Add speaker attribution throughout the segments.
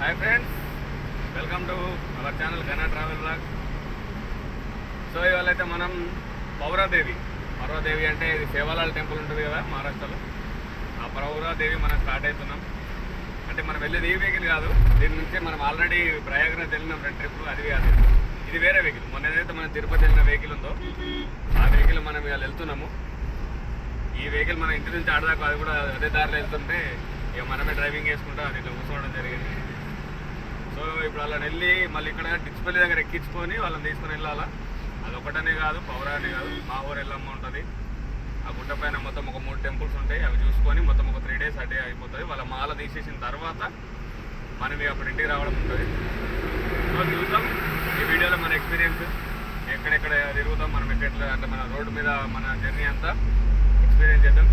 Speaker 1: Hi friends welcome to our channel Ghana travel blog so ఇవాళ అయితే మనం పౌరాదేవి. పౌరాదేవి అంటే ఇది సేవాలాల్ టెంపుల్ ఉంటుంది కదా మహారాష్ట్రలో. ఆ పౌరాదేవి మనం స్టార్ట్ అవుతున్నాం. అంటే మనం వెళ్ళేది ఈ వెహికల్ కాదు. దీని నుంచి మనం ఆల్రెడీ ప్రయాగరాజ్ వెళ్ళినాం రెండు ట్రిప్ అది కాదు. ఇది వేరే వెహికల్. మొన్న ఏదైతే మనం తిరుపతి వెళ్ళిన వెహికల్ ఉందో ఆ వెహికల్ మనం ఇవాళ వెళ్తున్నాము. ఈ వెహికల్ మన ఇంటి నుంచి ఆడదాకా అది కూడా అదే దారిలో వెళ్తుంటే ఇక మనమే డ్రైవింగ్ చేసుకుంటూ అది కూర్చోవడం జరిగింది. సో ఇప్పుడు వాళ్ళని వెళ్ళి మళ్ళీ ఇక్కడ డిస్పల్లి దగ్గర ఎక్కించుకొని వాళ్ళని తీసుకొని వెళ్ళాలా? అది ఒకటనే కాదు పౌరా కాదు. మా ఊరు వెళ్ళమ్మ ఉంటుంది. ఆ గుట్ట పైన మొత్తం ఒక మూడు టెంపుల్స్ ఉంటాయి. అవి చూసుకొని మొత్తం ఒక త్రీ డేస్ అటే అయిపోతుంది. వాళ్ళ మాల తీసేసిన తర్వాత మనం ఇక అప్పుడు ఇంటికి రావడం ఉంటుంది. సో చూద్దాం. ఈ వీడియోలో మన ఎక్స్పీరియన్స్ ఎక్కడెక్కడ తిరుగుతాం మనం ఎక్కడ అంటే మన రోడ్డు మీద మన జర్నీ అంతా ఎక్స్పీరియన్స్ చేద్దాం.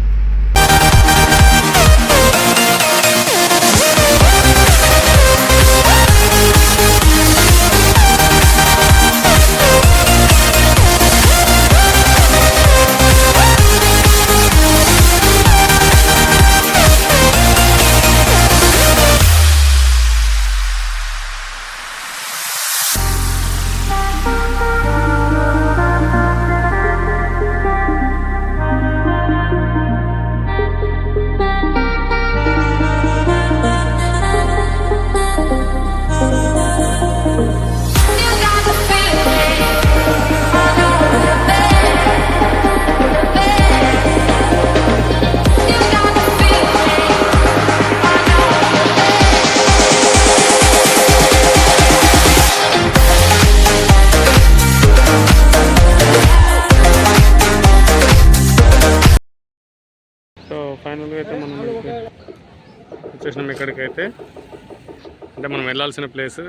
Speaker 1: కావాల్సిన ప్లేస్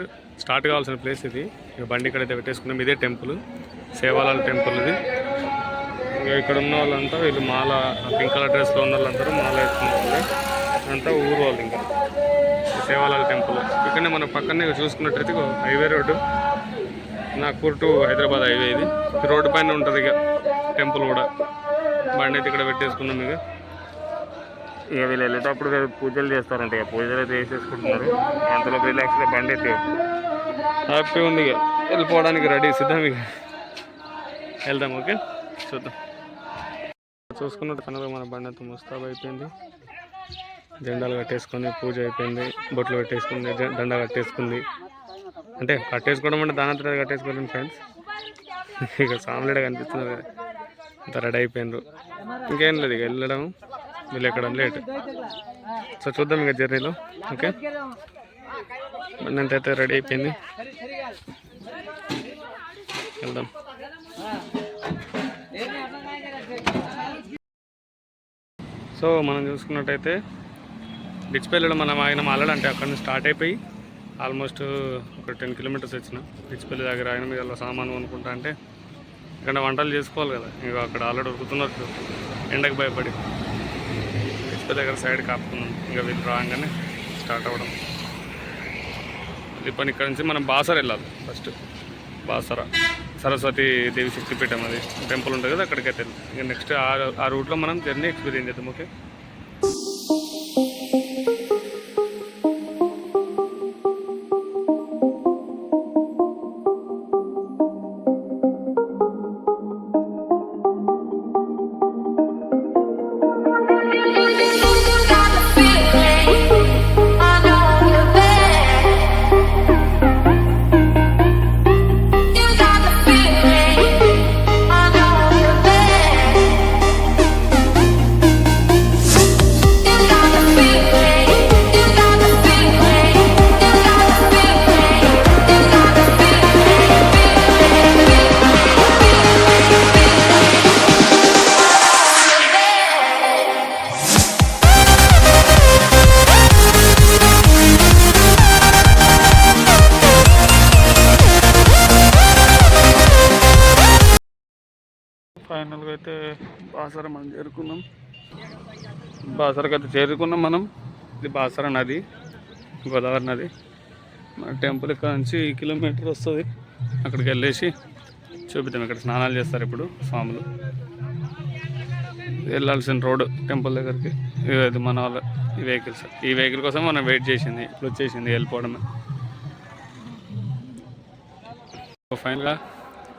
Speaker 1: స్టార్ట్ కావాల్సిన ప్లేస్ ఇది. ఇక బండి ఇక్కడైతే పెట్టేసుకున్నాం. ఇదే టెంపుల్ సేవాలాల టెంపుల్ ఇది. ఇక్కడ ఉన్న వాళ్ళంతా వీళ్ళు మాల పింక్ కలర్ డ్రెస్లో ఉన్న వాళ్ళందరూ మాల వేసుకున్నారు. అంతా ఊరు వాళ్ళు ఇంకా. సేవాలాల టెంపుల్. ఇక్కడనే మనం పక్కనే చూసుకున్నట్టయితే highway road. Nagpur to Hyderabad highway ఇది. రోడ్డు పైన ఉంటుంది ఇక టెంపుల్ కూడా. బండి అయితే ఇక్కడ పెట్టేసుకున్నాం ఇక. ఇక వీళ్ళు వెళ్ళేటప్పుడు పూజలు చేస్తారంట ఇక పూజలు అయితే చేసేసుకుంటున్నారు. అంతలో రిలాక్స్గా బండి అయితే హ్యాపీ ఉంది ఇక. వెళ్ళిపోవడానికి రెడీ సిద్ధం ఇక. వెళ్దాం ఓకే? చూద్దాం. చూసుకున్నట్టు కనుక మన బండి అంతా ముస్తాబ్ అయిపోయింది. జెండాలు కట్టేసుకుంది పూజ అయిపోయింది. బొట్లు కట్టేసుకుంది దండ కట్టేసుకుంది. అంటే కట్టేసుకోవడం అంటే దానంతరం కట్టేసుకోవడం ఫ్రెండ్స్ ఇక సామ్లేడ కనిపిస్తుంది అంత రెడీ అయిపోయినారు. ఇంకేం లేదు ఇక వెళ్ళడం వీళ్ళు ఎక్కడం లేట్. సో చూద్దాం ఇక జర్నీలో. ఓకే. బండి అయితే రెడీ అయిపోయింది. వెళ్దాం. సో మనం చూసుకున్నట్టయితే డిచ్పల్లిలో మనం ఆయన ఆల్రెడీ అంటే అక్కడ నుంచి స్టార్ట్ అయిపోయి ఆల్మోస్ట్ ఒక టెన్ కిలోమీటర్స్ వచ్చిన డిచ్పల్లి దగ్గర ఆయన మీద సామాను అనుకుంటా అంటే ఇక్కడ వంటలు చేసుకోవాలి కదా. ఇంకా అక్కడ ఆల్రెడీ ఉరుకుతున్నట్టు ఎండకు భయపడి. డిచ్పల్లి దగ్గర సైడ్ కాపుకున్నాం ఇంకా వీళ్ళు రాగానే స్టార్ట్ అవ్వడం. మళ్ళీ పని ఇక్కడ నుంచి మనం బాసర వెళ్ళాలి ఫస్ట్ బాసర. సరస్వతి దేవి శక్తిపీఠం అది. టెంపుల్ ఉంటుంది కదా అక్కడికి అయితే ఇంకా నెక్స్ట్ ఆ ఆ రూట్లో మనం జర్నీ ఎక్స్పీరియన్స్ చేద్దాం ఓకే ఫైనల్గా అయితే బాసర మనం చేరుకున్నాం. బాసరకు అయితే చేరుకున్నాం మనం. ఇది బాసర నది గోదావరి నది. మన టెంపుల్ ఇక్కడ నుంచి కిలోమీటర్ వస్తుంది. అక్కడికి వెళ్ళేసి చూపిద్దాం ఇక్కడ స్నానాలు చేస్తారు ఇప్పుడు స్వాములు. వెళ్ళాల్సిన రోడ్ టెంపుల్ దగ్గరికి. ఇది మన వాళ్ళ ఈ వెహికల్స్ ఈ వెహికల్ కోసం మనం వెయిట్ చేసింది ఇప్పుడు వచ్చేసింది వెళ్ళిపోవడమే. ఫైనల్గా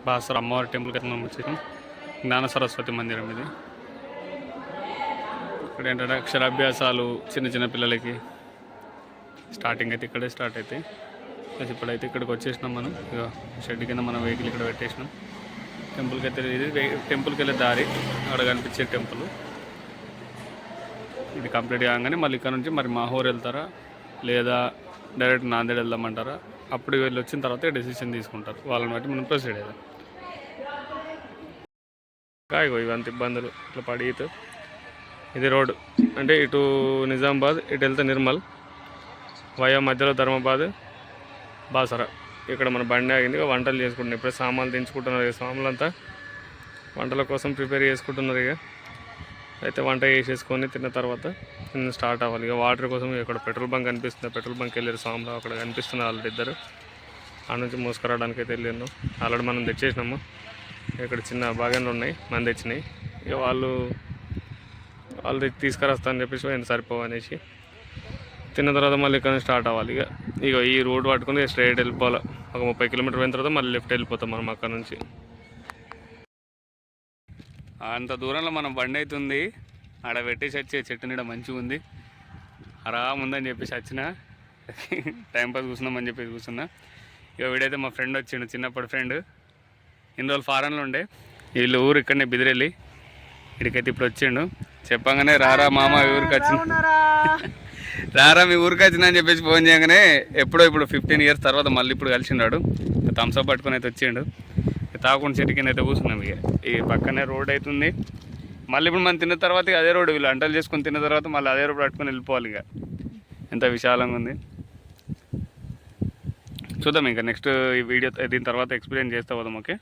Speaker 1: బాసర అమ్మవారి టెంపుల్కి అయితే మనం వచ్చేసాం. జ్ఞాన సరస్వతి మందిరం ఇది. ఇక్కడ ఏంటంటే అక్షరాభ్యాసాలు చిన్న చిన్న పిల్లలకి స్టార్టింగ్ అయితే ఇక్కడే స్టార్ట్ అవుతాయి ప్లస్ ఇప్పుడైతే ఇక్కడికి వచ్చేసినాం మనం. ఇక షెడ్ కింద మనం వెహికల్ ఇక్కడ పెట్టేసినాం. టెంపుల్కి అయితే ఇది టెంపుల్కి వెళ్ళే దారి. అక్కడ కనిపించే టెంపుల్ ఇది కంప్లీట్ కాగానే మళ్ళీ ఇక్కడ నుంచి మరి మాహోర్ వెళ్తారా? లేదా డైరెక్ట్ నాందేడ్ వెళ్దామంటారా? అప్పుడు వెళ్ళి వచ్చిన తర్వాత డెసిషన్ తీసుకుంటారు. వాళ్ళని బట్టి మనం ప్రొసీడ్ అయ్యాం కాయగో ఇవంత ఇబ్బందులు. ఇట్లా పడితే. ఇది రోడ్ అంటే ఇటు నిజామాబాద్ ఇటు వెళ్తే నిర్మల్. వయా మధ్యలో ధర్మాబాద్ బాసర. ఇక్కడ మన బండి ఆగింది. ఇక వంటలు చేసుకుంటున్నాం ఇప్పుడే సామాన్లు దించుకుంటున్నారు ఇక సామాన్లు అంతా వంటల కోసం ప్రిపేర్ చేసుకుంటున్నారు ఇక అయితే వంట చేసేసుకొని తిన్న తర్వాత నేను స్టార్ట్ అవ్వాలి. ఇక వాటర్ కోసం ఇక్కడ పెట్రోల్ బంక్ కనిపిస్తుంది. పెట్రోల్ బంక్ వెళ్ళారు సాంలో అక్కడ కనిపిస్తున్నారు వాళ్ళిద్దరు ఆ నుంచి మోసుకురావడానికి అయితే వెళ్ళాను ఆల్రెడీ మనం తెచ్చేసినాము. ఇక్కడ చిన్న బాగానే ఉన్నాయి మనం తెచ్చినాయి ఇక వాళ్ళు వాళ్ళు తెచ్చి తీసుకురస్తా అని చెప్పేసి ఆయన సరిపోవనేసి తిన్న తర్వాత మళ్ళీ ఇక్కడ నుంచి స్టార్ట్ అవ్వాలి. ఇక ఇక ఈ రోడ్ పట్టుకుని స్ట్రైట్ వెళ్ళిపోవాలి. ఒక ముప్పై కిలోమీటర్ పోయిన తర్వాత మళ్ళీ లెఫ్ట్ వెళ్ళిపోతాం మనం అక్కడ నుంచి. అంత దూరంలో మనం బండి అవుతుంది. ఆడ పెట్టేసి వచ్చే చెట్టు నీడ మంచిగా ఉంది. ఆరామ్ ఉందని చెప్పేసి వచ్చిన. టైంపాస్ కూర్చున్నామని చెప్పేసి కూర్చున్నా. ఇక వీడైతే మా ఫ్రెండ్ వచ్చిండు చిన్నప్పటి ఫ్రెండ్. ఇన్ని రోజులు ఫారెన్లో ఉండే. వీళ్ళు ఊరు ఇక్కడనే బిదిరెళ్ళి ఇక్కడికైతే ఇప్పుడు వచ్చిండు. చెప్పంగానే రారా మామ ఊరికి వచ్చింది రారా మీ ఊరికి వచ్చిందని అని చెప్పేసి ఫోన్ చేయగానే ఎప్పుడో ఇప్పుడు ఫిఫ్టీన్ ఇయర్స్ తర్వాత మళ్ళీ ఇప్పుడు కలిసిండాడు. థమ్స్అప్ పట్టుకొని అయితే వచ్చిండు. తాకుండా చెట్టు కింద అయితే కూర్చున్నాం ఇక. ఈ పక్కనే రోడ్ అవుతుంది మళ్ళీ ఇప్పుడు మనం తిన్న తర్వాత అదే రోడ్డు వీళ్ళు అంటలు చేసుకొని తిన్న తర్వాత మళ్ళీ అదే రోడ్ పట్టుకొని వెళ్ళిపోవాలి ఇక. ఎంత విశాలంగా ఉంది. చూద్దాం ఇంకా నెక్స్ట్ ఈ వీడియో దీని తర్వాత ఎక్స్పీరియన్స్ చేస్తా పోదాం ఓకే?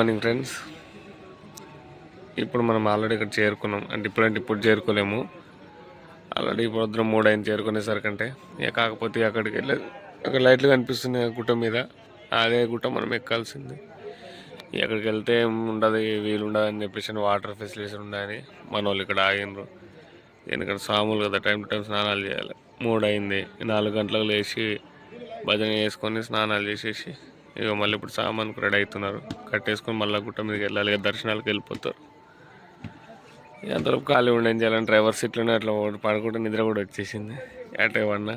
Speaker 1: Morning friends. ఇప్పుడు మనం ఆల్రెడీ ఇక్కడ చేరుకున్నాం. అంటే ఇప్పుడంటే ఇప్పుడు చేరుకోలేము. ఆల్రెడీ ఇప్పుడు వద్దు మూడు అయింది చేరుకునేసరికంటే. ఇక కాకపోతే అక్కడికి వెళ్ళి అక్కడ లైట్లు కనిపిస్తున్నాయి ఆ గుట్ట మీద. అదే గుట్ట మనం ఎక్కాల్సింది. ఎక్కడికి అక్కడికి వెళ్తే ఏం ఉండదు వీలు ఉండదు అని చెప్పేసి వాటర్ ఫెసిలిటీస్ ఉన్నాయని మన వాళ్ళు ఇక్కడ ఆగినరు ఎందుకంటే సాములు కదా టైం టు టైం స్నానాలు చేయాలి. మూడు అయింది. నాలుగు గంటలకు లేచి భజన చేసుకొని స్నానాలు చేసేసి ఇక మళ్ళీ ఇప్పుడు సామాన్కు రెడీ అవుతున్నారు. కట్టేసుకొని మళ్ళీ గుట్ట మీదకి వెళ్ళాలి ఇక దర్శనాలకు వెళ్ళిపోతారు. ఇక అంతలోపు ఖాళీ ఉండేం చేయాలని డ్రైవర్ సీట్లోనే అట్లా పడుకుంటే నిద్ర కూడా వచ్చేసింది. అటే ఏమన్నా?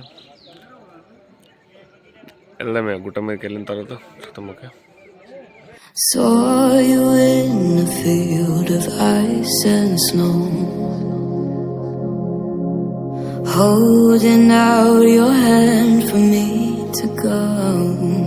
Speaker 1: వెళ్దాం ఇక గుట్ట మీదకి వెళ్ళిన తర్వాత చూద్దాం
Speaker 2: Saw you in a field of ice and snow. Holding out your hand for me to go.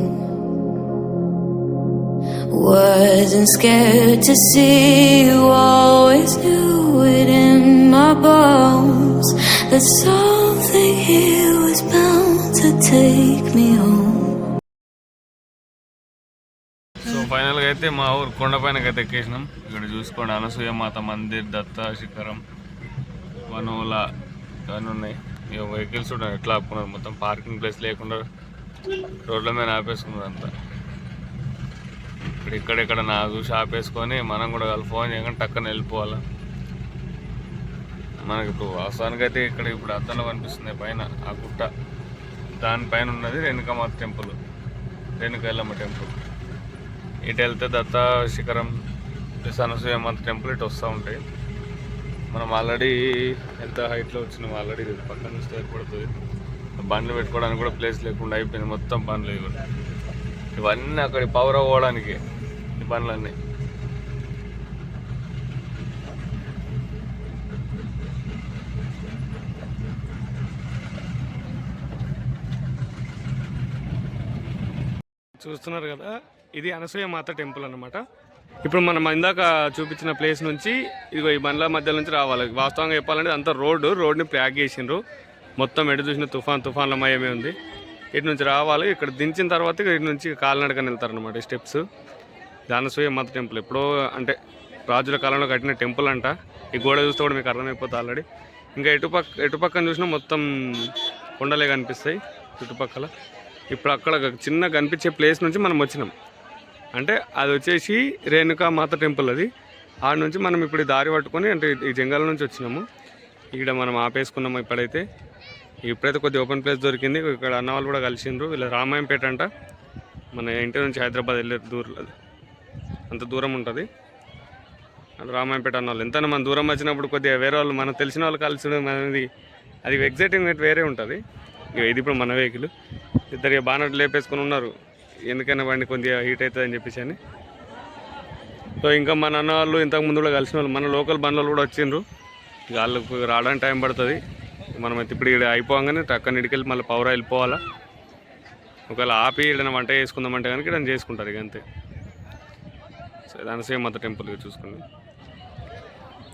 Speaker 2: Wasn't scared to see you, always knew it in my bones. That something here was bound to take me home.
Speaker 1: So ఫైనల్గా ఫైనల్గా అయితే మా ఊరు కొండపైనకి అయితే ఎక్కేసినాం ఇక్కడ చూసుకోండి అనసూయ మాత మందిర్ దత్త శిఖరం వనోల ఇవన్నీ ఉన్నాయి ఇక వెహికల్స్ కూడా ఎట్లా ఆపుకున్నారు మొత్తం పార్కింగ్ ప్లేస్ లేకుండా రోడ్ల మీద ఆపేసుకున్నారు అంతా ఇక్కడ ఇక్కడెక్కడ నా చూసి ఆపేసుకొని మనం కూడా వాళ్ళు ఫోన్ చేయగానే టక్కన వెళ్ళిపోవాలి. మనకి ఇప్పుడు వాస్తవానికైతే ఇక్కడ ఇప్పుడు అద్దంలో కనిపిస్తుంది పైన ఆ గుట్ట. దానిపైన ఉన్నది రేణుకమాత టెంపుల్ రేణుకా టెంపుల్. ఇటు వెళ్తే దత్తా శిఖరం ప్లస్ అనసూయమాత టెంపుల్ ఇటు వస్తూ ఉంటాయి. మనం ఆల్రెడీ ఎంత హైట్లో వచ్చినాం ఆల్రెడీ పక్కన నుంచి ఏర్పడుతుంది బండ్లు పెట్టుకోవడానికి కూడా ప్లేస్ లేకుండా అయిపోయింది మొత్తం బండ్లు ఇవన్నీ అక్కడ పవర్ అవ్వడానికి బండ్లన్నీ. చూస్తున్నారు కదా ఇది అనసూయ మాత టెంపుల్ అన్నమాట. ఇప్పుడు మనం ఇందాక చూపించిన ప్లేస్ నుంచి ఇదిగో ఈ బండ్ల మధ్య నుంచి రావాలి. వాస్తవంగా చెప్పాలంటే అంతా రోడ్డు రోడ్ని ప్యాక్ చేసిండ్రు. మొత్తం ఎటు చూసిన తుఫాన్ తుఫాన్ల మయమే ఉంది. ఇటు నుంచి రావాలి ఇక్కడ దించిన తర్వాత ఇటు నుంచి కాలినడకని వెళ్తారనమాట స్టెప్స్. దానసూయ మాత టెంపుల్. ఎప్పుడో అంటే రాజుల కాలంలో కట్టిన టెంపుల్ అంట. ఈ గోడ చూస్తే కూడా మీకు అర్థమైపోతుంది ఆల్రెడీ. ఇంకా ఎటుపక్క ఎటుపక్కన చూసినా మొత్తం కొండలే కనిపిస్తాయి చుట్టుపక్కల. ఇప్పుడు అక్కడ చిన్న కనిపించే ప్లేస్ నుంచి మనం వచ్చినాం. అంటే అది వచ్చేసి రేణుకా మాత టెంపుల్ అది. ఆడ నుంచి మనం ఇప్పుడు ఈ దారి పట్టుకొని అంటే ఈ జంగల్ నుంచి వచ్చినాము. ఇక్కడ మనం ఆపేసుకున్నాము ఇప్పుడైతే. ఇప్పుడైతే కొద్దిగా ఓపెన్ ప్లేస్ దొరికింది. ఇక్కడ అన్న వాళ్ళు కూడా కలిసిండ్రు. వీళ్ళ రామాయంపేట అంట. మన ఇంటి నుంచి హైదరాబాద్ వెళ్ళే దూరం అంత దూరం ఉంటుంది. రామాయణపేట అన్న వాళ్ళు. ఎంతైనా మన దూరం వచ్చినప్పుడు కొద్దిగా వేరే వాళ్ళు మనకు తెలిసిన వాళ్ళు కలిసి మనది అది ఎగ్జైటింగ్ వేరే ఉంటుంది. ఇక ఇది ఇప్పుడు మన వెహికల్ ఇద్దరు బానట్లు లేపేసుకుని లేపేసుకొని ఉన్నారు. ఎందుకైనా బండి కొద్దిగా హీట్ అవుతుంది అని చెప్పేసి అని. సో ఇంకా మన అన్న వాళ్ళు ఇంతకు ముందు కూడా కలిసిన వాళ్ళు. మన లోకల్ బండ్లు కూడా వచ్చిండ్రు. వాళ్ళకు రావడానికి టైం పడుతుంది. మనం ఇప్పుడు ఇక్కడ అయిపోగానే టక్కన ఇడికెళ్ళి మళ్ళీ పవర్ వెళ్ళిపోవాలా ఒకవేళ ఆపి ఏదైనా వంట చేసుకుందామంటే కనుక ఇక్కడ చేసుకుంటారు ఇక అంతే. సో దాని టెంపుల్ చూసుకోండి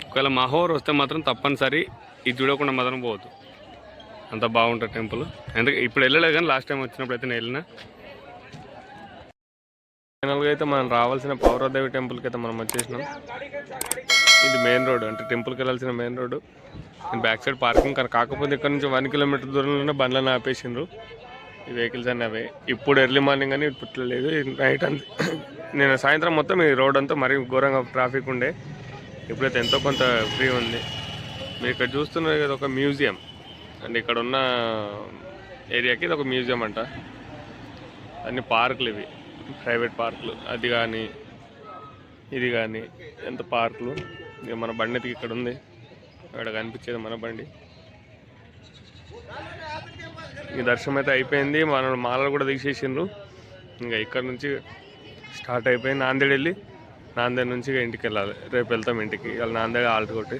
Speaker 1: ఒకవేళ మహోర్ వస్తే మాత్రం తప్పనిసరి ఇది చూడకుండా మాత్రం పోవద్దు. అంత బాగుంటుంది టెంపుల్ ఎందుకంటే ఇప్పుడు వెళ్ళలేదు కానీ లాస్ట్ టైం వచ్చినప్పుడు అయితే నేను వెళ్ళిన. ఫైనల్గా అయితే మనం రావాల్సిన పౌరదేవి టెంపుల్కి అయితే మనం వచ్చేసినాం. ఇది మెయిన్ రోడ్ అంటే టెంపుల్కి వెళ్ళాల్సిన main road back side parking కానీ కాకపోతే ఇక్కడ నుంచి వన్ కిలోమీటర్ దూరంలోనే బండ్లను ఆపేసిండ్రు. ఈ వెహికల్స్ అనేవి ఇప్పుడు ఎర్లీ మార్నింగ్ అని ఇప్పుడు లేదు నైట్ అంత నేను సాయంత్రం మొత్తం ఈ రోడ్ అంతా మరీ ఘోరంగా ట్రాఫిక్ ఉండే. ఇప్పుడైతే ఎంతో కొంత ఫ్రీ ఉంది. మీరు ఇక్కడ చూస్తున్నారు కదా ఒక మ్యూజియం. అండ్ ఇక్కడ ఉన్న ఏరియాకి ఇది ఒక మ్యూజియం అంట. అన్ని పార్కులు ఇవి. ప్రైవేట్ పార్కులు. అది కానీ ఇది కానీ ఎంత పార్కులు. ఇక మన బండి ఇక్కడ ఉంది. ఇక్కడ కనిపించేది మన బండి. ఈ దర్శనం అయితే అయిపోయింది. మన మాలలు కూడా తీసేసిండ్రు. ఇంకా ఇక్కడ నుంచి స్టార్ట్ అయిపోయి నాందేడ్ వెళ్ళి నాందేడ్ నుంచి ఇక ఇంటికి వెళ్ళాలి. రేపు వెళ్తాం ఇంటికి. ఇవాళ నాందేడ్ ఆల్ట్ కొట్టి.